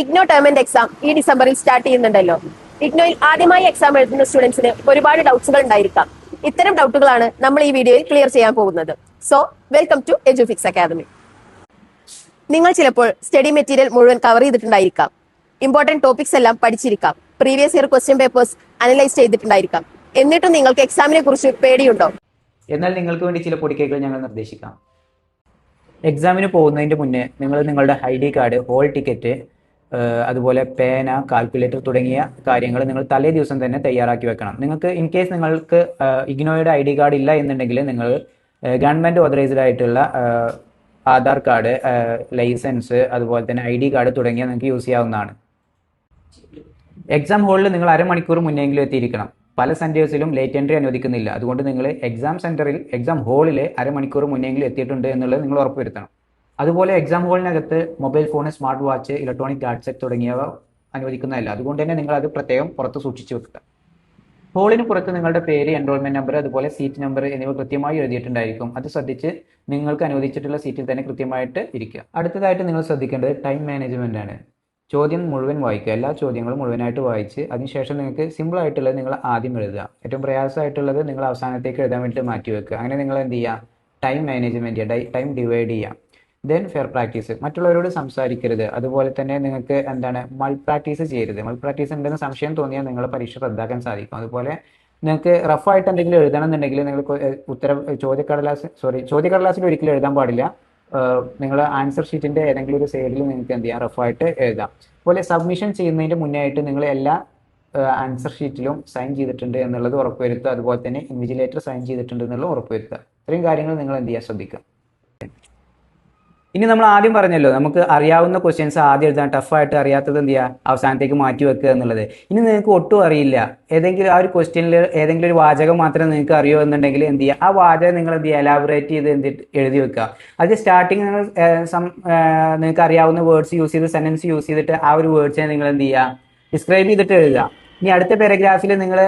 IGNOU term exam ഈ ഡിസംബറിൽ start ചെയ്യുന്നുണ്ടല്ലോ. ഇഗ്നോയിൽ ആദ്യമായി എക്സാം എഴുതുന്ന സ്റ്റുഡൻസിന് ഒരുപാട് ഡൗട്ട്സുകൾ ഉണ്ടായിരിക്കാം. ഇത്തരം ഡൗട്ടുകളാണ് നമ്മൾ ഈ വീഡിയോയിൽ ക്ലിയർ ചെയ്യാൻ പോകുന്നത്. So welcome to Edufix academy നിങ്ങൾ ചിലപ്പോൾ സ്റ്റഡി മെറ്റീരിയൽ മുഴുവൻ കവർ ചെയ്തിട്ടുണ്ടായിരിക്കാം. ഇമ്പോർട്ടന്റ് ടോപ്പിക്സ് എല്ലാം പഠിച്ചിരിക്കാം. Previous year question papers analyse ചെയ്തിട്ടുണ്ടായിരിക്കാം. എന്നിട്ടും നിങ്ങൾക്ക് എക്സാമിനെ കുറിച്ച് പേടിയുണ്ടോ? എന്നാൽ നിങ്ങൾക്ക് വേണ്ടി ചില പൊടിക്കൈകൾ ഞങ്ങൾ നിർദ്ദേശിക്കാം. എക്സാമിന് പോകുന്നതിന്റെ മുന്നേ നിങ്ങൾ നിങ്ങളുടെ I D card hall ticket അതുപോലെ പേന കാൽക്കുലേറ്റർ തുടങ്ങിയ കാര്യങ്ങൾ നിങ്ങൾ തലേ ദിവസം തന്നെ തയ്യാറാക്കി വെക്കണം. നിങ്ങൾക്ക് ഇൻ കേസ് നിങ്ങൾക്ക് ഇഗ്നോയുടെ ഐ ഡി കാർഡ് ഇല്ല എന്നുണ്ടെങ്കിൽ നിങ്ങൾ ഗവൺമെന്റ് ഓതറൈസ്ഡ് ആയിട്ടുള്ള ആധാർ കാർഡ് ലൈസൻസ് അതുപോലെ തന്നെ ഐ ഡി കാർഡ് തുടങ്ങിയ നിങ്ങൾക്ക് യൂസ് ചെയ്യാവുന്നതാണ്. എക്സാം ഹോളിൽ നിങ്ങൾ അരമണിക്കൂർ മുന്നെങ്കിലും എത്തിയിരിക്കണം. പല സെന്റേഴ്സിലും ലേറ്റ് എൻട്രി അനുവദിക്കുന്നില്ല. അതുകൊണ്ട് നിങ്ങൾ എക്സാം സെന്ററിൽ എക്സാം ഹോളിൽ അരമണിക്കൂർ മുന്നെങ്കിലും എത്തിയിട്ടുണ്ട് എന്നുള്ളത് നിങ്ങൾ ഉറപ്പുവരുത്തണം. അതുപോലെ exam ഹോളിനകത്ത് mobile phone smart watch electronic gadget തുടങ്ങിയവ അനുവദിക്കുന്നതല്ല. അതുകൊണ്ട് തന്നെ നിങ്ങൾ അത് പ്രത്യേകം പുറത്ത് സൂക്ഷിച്ചു വെക്കുക. ഹോളിന് പുറത്ത് നിങ്ങളുടെ പേര് എൻറോൾമെന്റ് നമ്പർ അതുപോലെ സീറ്റ് നമ്പർ എന്നിവ കൃത്യമായി എഴുതിയിട്ടുണ്ടായിരിക്കും. അത് ശ്രദ്ധിച്ച് നിങ്ങൾക്ക് അനുവദിച്ചിട്ടുള്ള സീറ്റിൽ തന്നെ കൃത്യമായിട്ട് ഇരിക്കുക. അടുത്തതായിട്ട് നിങ്ങൾ ശ്രദ്ധിക്കേണ്ടത് ടൈം മാനേജ്മെന്റ് ആണ്. ചോദ്യം മുഴുവൻ വായിക്കുക. എല്ലാ ചോദ്യങ്ങളും മുഴുവനായിട്ട് വായിച്ച് അതിനുശേഷം നിങ്ങൾക്ക് സിമ്പിൾ ആയിട്ടുള്ളത് നിങ്ങൾ ആദ്യം എഴുതുക. ഏറ്റവും പ്രയാസമായിട്ടുള്ളത് നിങ്ങൾ അവസാനത്തേക്ക് എഴുതാൻ വേണ്ടിയിട്ട് മാറ്റി വെക്കുക. അങ്ങനെ നിങ്ങൾ എന്ത് ചെയ്യുക? ടൈം മാനേജ്മെന്റ് ചെയ്യുക. ടൈം ഡിവൈഡ് ചെയ്യുക. ദെൻ ഫെയർ പ്രാക്ടീസ് മറ്റുള്ളവരോട് സംസാരിക്കരുത്. അതുപോലെ തന്നെ നിങ്ങൾക്ക് എന്താണ് മൾ പ്രാക്ടീസ് ചെയ്യരുത്. മൾ പ്രാക്ടീസ് ഉണ്ടെന്ന് സംശയം തോന്നിയാൽ നിങ്ങൾ പരീക്ഷ റദ്ദാക്കാൻ സാധിക്കും. അതുപോലെ നിങ്ങൾക്ക് റഫായിട്ട് എന്തെങ്കിലും എഴുതണം എന്നുണ്ടെങ്കിൽ നിങ്ങൾ ഉത്തര ചോദ്യക്കടലാസ് സോറി ചോദ്യക്കടലാസിൽ ഒരിക്കലും എഴുതാൻ പാടില്ല. നിങ്ങൾ ആൻസർ ഷീറ്റിന്റെ ഏതെങ്കിലും ഒരു സൈഡിൽ നിങ്ങൾക്ക് എന്ത് ചെയ്യാം? റഫായിട്ട് എഴുതാം. അതുപോലെ സബ്മിഷൻ ചെയ്യുന്നതിന്റെ മുന്നേ ആയിട്ട് നിങ്ങൾ എല്ലാ ആൻസർ ഷീറ്റിലും സൈൻ ചെയ്തിട്ടുണ്ട് എന്നുള്ളത് ഉറപ്പുവരുത്തുക. അതുപോലെ തന്നെ ഇൻവിജിലേറ്റർ സൈൻ ചെയ്തിട്ടുണ്ട് എന്നുള്ളത് ഉറപ്പുവരുത്തുക. ഇത്രയും കാര്യങ്ങൾ നിങ്ങൾ എന്ത് ചെയ്യാൻ ശ്രദ്ധിക്കുക. ഇനി നമ്മൾ ആദ്യം പറഞ്ഞല്ലോ നമുക്ക് അറിയാവുന്ന ക്വസ്റ്റ്യൻസ് ആദ്യം എഴുതാൻ ടഫായിട്ട് അറിയാത്തത് എന്ത് ചെയ്യുക അവസാനത്തേക്ക് മാറ്റി വെക്കുക എന്നുള്ളത്. ഇനി നിങ്ങൾക്ക് ഒട്ടും അറിയില്ല. ഏതെങ്കിലും ആ ഒരു ക്വസ്റ്റ്യനിൽ ഏതെങ്കിലും ഒരു വാചകം മാത്രമേ നിങ്ങൾക്ക് അറിയോ എന്നുണ്ടെങ്കിൽ എന്ത് ചെയ്യുക ആ വാചകം നിങ്ങൾ എന്ത് ചെയ്യുക എലാബറേറ്റ് ചെയ്ത് എന്ത് എഴുതി വെക്കുക. അത് സ്റ്റാർട്ടിങ് നിങ്ങൾ നിങ്ങൾക്ക് അറിയാവുന്ന വേർഡ്സ് യൂസ് ചെയ്ത് സെന്റൻസ് യൂസ് ചെയ്തിട്ട് ആ ഒരു വേർഡ്സിനെ നിങ്ങൾ എന്ത് ചെയ്യുക ഡിസ്ക്രൈബ് ചെയ്തിട്ട് എഴുതുക. ഇനി അടുത്ത പാരഗ്രാഫിൽ നിങ്ങൾ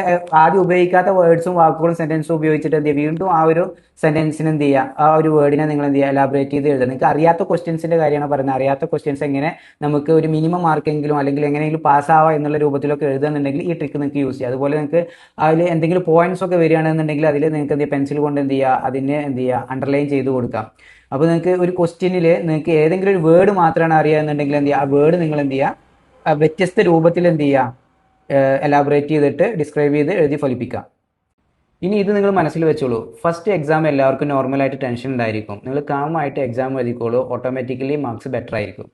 ആദ്യം ഉപയോഗിക്കാത്ത വേർഡ്സും വാക്കുകളും സെന്റൻസും ഉപയോഗിച്ചിട്ട് എന്ത് വീണ്ടും ആ ഒരു സെന്റൻസിന് എന്ത് ചെയ്യുക? ആ ഒരു വേർഡിനെ നിങ്ങൾ എന്ത് ചെയ്യുക? എലാബറേറ്റ് ചെയ്ത് എഴുതുക. നിങ്ങൾക്ക് അറിയാത്ത ക്വസ്റ്റ്യൻസിന്റെ കാര്യമാണ് പറയുന്നത്. അറിയാത്ത ക്വസ്റ്റ്യൻസ് എങ്ങനെ നമുക്ക് ഒരു മിനിമം മാർക്കെങ്കിലും അല്ലെങ്കിൽ എങ്ങനെയെങ്കിലും പാസ്സാവുക എന്നുള്ള രൂപത്തിലൊക്കെ എഴുതുന്നുണ്ടെങ്കിൽ ഈ ട്രിക്ക് നിങ്ങൾക്ക് യൂസ് ചെയ്യാം. അതുപോലെ നിങ്ങൾക്ക് അതിൽ എന്തെങ്കിലും പോയിന്റ്സ് ഒക്കെ വരികയാണെന്നുണ്ടെങ്കിൽ അതിൽ നിങ്ങൾക്ക് എന്ത് പെൻസിൽ കൊണ്ട് എന്ത് ചെയ്യുക? അതിനെ എന്ത് ചെയ്യുക? അണ്ടർലൈൻ ചെയ്ത് കൊടുക്കാം അപ്പോൾ നിങ്ങൾക്ക് ഒരു ക്വസ്റ്റ്യനിൽ നിങ്ങൾക്ക് ഏതെങ്കിലും ഒരു വേർഡ് മാത്രമാണ് അറിയുക എന്നുണ്ടെങ്കിൽ എന്ത് ചെയ്യുക? ആ വേർഡ് നിങ്ങൾ എന്ത് ചെയ്യുക? വ്യത്യസ്ത രൂപത്തിൽ എന്ത് ചെയ്യുക? എലാബറേറ്റ് ചെയ്തിട്ട് ഡിസ്ക്രൈബ് ചെയ്ത് എഴുതി ഫലിപ്പിക്കാം. ഇനി ഇത് നിങ്ങൾ മനസ്സിൽ വെച്ചോളൂ. ഫസ്റ്റ് എക്സാം എല്ലാവർക്കും നോർമലായിട്ട് ടെൻഷൻ ഉണ്ടായിരിക്കും. നിങ്ങൾ കാമായിട്ട് എക്സാം എഴുതിക്കോളൂ. ഓട്ടോമാറ്റിക്കലി മാർക്സ് ബെറ്റർ ആയിരിക്കും.